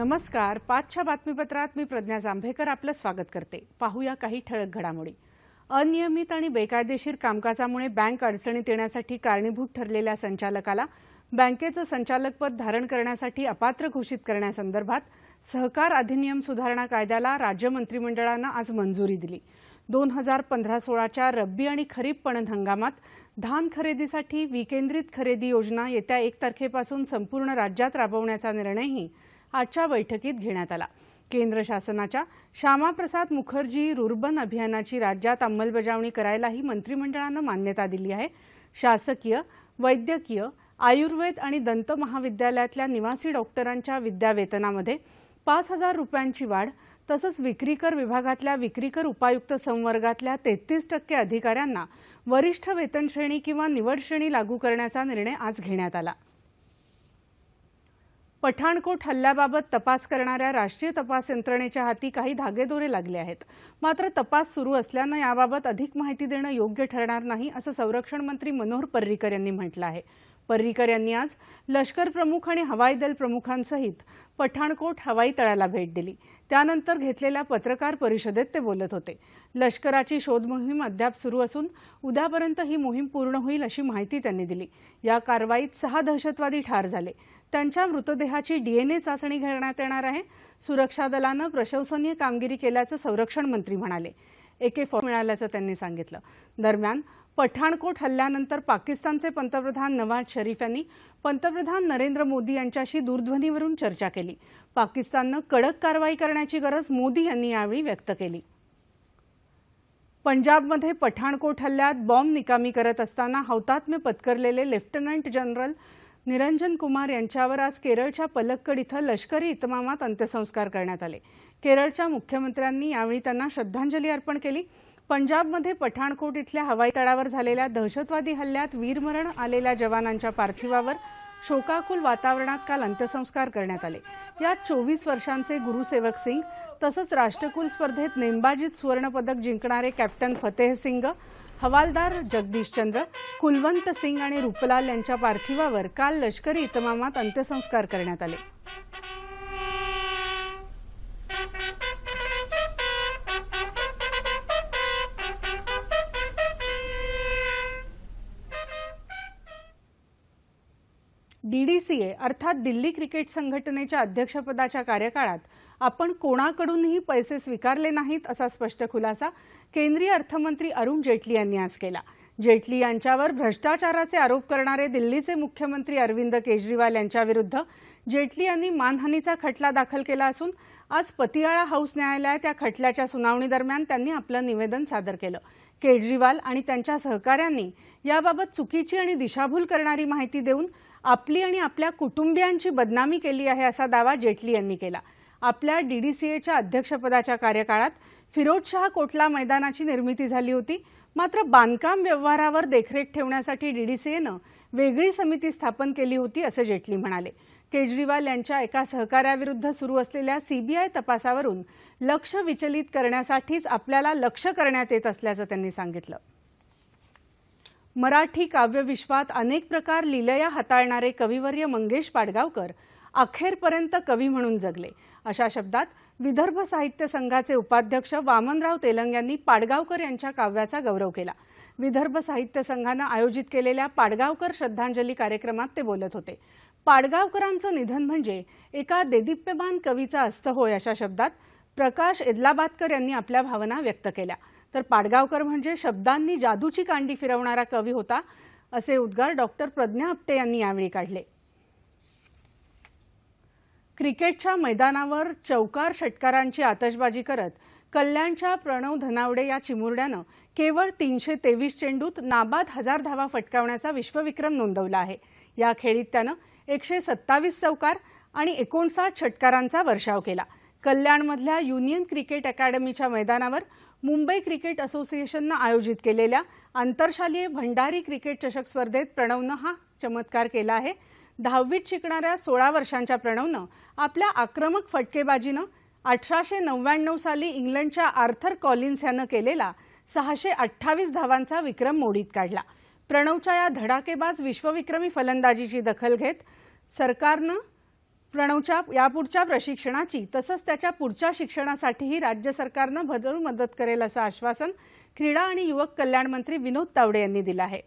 नमस्कार. पाचच्या बातमीपत्रात मी प्रज्ञा जांभेकर आपलं स्वागत करते. पाहूया काही ठळक घडामोडी. अनियमित आणि बेकायदेशीर कामकाजामुळे बँक अडचणीत येण्यासाठी कारणीभूत ठरलेल्या संचालकाला बँकेचं संचालकपद धारण करण्यासाठी अपात्र घोषित करण्यासंदर्भात सहकार अधिनियम सुधारणा कायद्याला राज्य मंत्रिमंडळानं आज मंजुरी दिली. दोन हजार पंधरा सोळाच्या रब्बी आणि खरीप पणन हंगामात धान खरेदीसाठी विकेंद्रित खरेदी योजना येत्या एक तारखेपासून संपूर्ण राज्यात राबवण्याचा निर्णयही आजच्या बैठकीत घेण्यात आला. केंद्र शासनाच्या श्यामाप्रसाद मुखर्जी रुर्बन अभियानाची राज्यात अंमलबजावणी करायलाही मंत्रिमंडळानं मान्यता दिली आहे. शासकीय वैद्यकीय आयुर्वेद आणि दंत महाविद्यालयातल्या निवासी डॉक्टरांच्या विद्यावेतनामध्ये पाच हजार रुपयांची वाढ तसंच विक्रीकर विभागातल्या विक्रीकर उपायुक्त संवर्गातल्या तेहतीस टक्के अधिकाऱ्यांना वरिष्ठ वेतनश्रेणी किंवा निवडश्रेणी लागू करण्याचा निर्णय आज घेण्यात आला. पठाणकोट हल्ल्याबाबत तपास करणाऱ्या राष्ट्रीय तपास यंत्रणेच्या हाती काही धागेदोरे लागले आहेत. मात्र तपास सुरू असल्यानं याबाबत अधिक माहिती देणं योग्य ठरणार नाही असं संरक्षण मंत्री मनोहर पर्रीकर यांनी म्हटलं आहे. पर्रीकर यांनी आज लष्कर प्रमुख आणि हवाई दल प्रमुखांसहित पठाणकोट हवाई तळाला भेट दिली. त्यानंतर घेतलेल्या पत्रकार परिषदेत ते बोलत होते. लष्कराची शोध मोहीम अद्याप सुरू असून उद्यापर्यंत ही मोहीम पूर्ण होईल अशी माहिती त्यांनी दिली. या कारवाईत सहा दहशतवादी ठार झाले. त्यांच्या मृतदेहाची डीएनए चाचणी घेण्यात येणार आहे. सुरक्षा दलानं प्रशंसनीय कामगिरी केल्याचं संरक्षण मंत्री म्हणाले. एके फॉर्म मिळाल्याचं त्यांनी सांगितलं. दरम्यान पठाणकोट हल्ल्यानंतर पाकिस्तानचे पंतप्रधान नवाज शरीफ यांनी पंतप्रधान नरेंद्र मोदी यांच्याशी दूरध्वनीवरून चर्चा केली. पाकिस्ताननं कडक कारवाई करण्याची गरज मोदी यांनी यावेळी व्यक्त केली. पंजाबमध्ये पठाणकोट हल्ल्यात बॉम्ब निकामी करत असताना हौतात्म्य पत्करलेले लेफ्टनंट जनरल निरंजन कुमार यांच्यावर आज केरळच्या पलक्कड इथं लष्करी इतमामात अंत्यसंस्कार करण्यात आले. केरळच्या मुख्यमंत्र्यांनी यावेळी त्यांना श्रद्धांजली अर्पण केली. पंजाबमध्ये पठाणकोट इथल्या हवाई तळावर झालेल्या दहशतवादी हल्ल्यात वीरमरण आलेल्या जवानांच्या पार्थिवावर शोकाकुल वातावरणात काल अंत्यसंस्कार करण्यात आले. यात चोवीस वर्षांचे गुरुसेवक सिंग तसंच राष्ट्रकुल स्पर्धेत नेमबाजीत सुवर्णपदक जिंकणारे कॅप्टन फतेह सिंग हवालदार जगदीश चंद्र कुलवंत सिंग आणि रुपलाल यांच्या पार्थिवावर काल लष्करी इतमामात अंत्यसंस्कार करण्यात आले. डीडीसीए अर्थात दिल्ली क्रिकेट संघटनेच्या अध्यक्षपदाच्या कार्यकाळात आपण कोणाकडूनही पैसे स्वीकारले नाहीत असा स्पष्ट खुलासा केंद्रीय अर्थमंत्री अरुण जेटली यांनी आज केला. जेटली यांच्यावर भ्रष्टाचाराचे आरोप करणारे दिल्लीचे मुख्यमंत्री अरविंद केजरीवाल यांच्याविरुद्ध जेटली यांनी मानहानीचा खटला दाखल केला असून आज पतियाळा हाऊस न्यायालयात या खटल्याच्या सुनावणी दरम्यान त्यांनी आपलं निवेदन सादर केलं. केजरीवाल आणि त्यांच्या सहकाऱ्यांनी याबाबत चुकीची आणि दिशाभूल करणारी माहिती देऊन आपली आणि आपल्या कुटुंबियांची बदनामी केली आहे असा दावा जेटली यांनी केला. आपल्या डीडीसीएच्या अध्यक्षपदाच्या कार्यकाळात फिरोजशाह कोटला मैदानाची निर्मिती झाली होती? मात्र बांधकाम व्यवहारावर देखरेख ठेवण्यासाठी डीडीसीएनं वेगळी समिती स्थापन केली होती असं जेटली म्हणाले. केजरीवाल यांच्या एका सहकार्याविरुद्ध सुरू असलेल्या सीबीआय तपासावरून लक्ष विचलित करण्यासाठीच आपल्याला लक्ष करण्यात येत असल्याचं त्यांनी सांगितलं. मराठी काव्यविश्वात अनेक प्रकार लिलया हाताळणारे कविवर्य मंगेश पाडगावकर अखेरपर्यंत कवी म्हणून जगले. अशा शब्दात विदर्भ साहित्य संघाचे उपाध्यक्ष वामनराव तेलंग यांनी पाडगावकर यांच्या काव्याचा गौरव केला. विदर्भ साहित्य संघानं आयोजित केलेल्या पाडगावकर श्रद्धांजली कार्यक्रमात ते बोलत होते. पाडगावकरांचं निधन म्हणजे एका देदीप्यमान कवीचा अस्त होय अशा शब्दात प्रकाश एदलाबादकर यांनी आपल्या भावना व्यक्त केल्या. तर पाडगावकर म्हणजे शब्दांनी जादूची कांडी फिरवणारा कवी होता असे उद्गार डॉक्टर प्रज्ञा आपटे यांनी यावेळी काढले. क्रिकेटच्या मैदानावर चौकार षटकारांची आतषबाजी करत कल्याणच्या प्रणव धनावडे या चिमुरड्यानं केवळ तीनशे तेवीस चेंडूत नाबाद हजार धावा फटकावण्याचा विश्वविक्रम नोंदवला आहे. या खेळीत त्यानं एकशे सत्तावीस चौकार आणि एकोणसाठ षटकारांचा वर्षाव केला. कल्याणमधल्या युनियन क्रिकेट अकॅडमीच्या मैदानावर मुंबई क्रिकेट असोसिएशननं आयोजित केलेल्या आंतरशालीय भंडारी क्रिकेट चषक स्पर्धेत प्रणवनं हा चमत्कार केला आहे. दहावीत शिकणाऱ्या सोळा वर्षांच्या प्रणवनं आपल्या आक्रमक फटकेबाजीनं अठराशे नव्याण्णव साली इंग्लंडच्या आर्थर कॉलिन्स यानं केलेला सहाशे अठ्ठावीस धावांचा विक्रम मोडीत काढला. प्रणवच्या या धडाकेबाज विश्वविक्रमी फलंदाजीची दखल घेत सरकारनं प्रणवच्या यापुढच्या प्रशिक्षणाची तसंच त्याच्या पुढच्या शिक्षणासाठीही राज्य सरकारनं भरपूर मदत करेल असं आश्वासन क्रीडा आणि युवक कल्याण मंत्री विनोद तावडे यांनी दिलं आहे.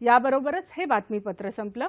याबरोबरच हे बातमीपत्र संपलं.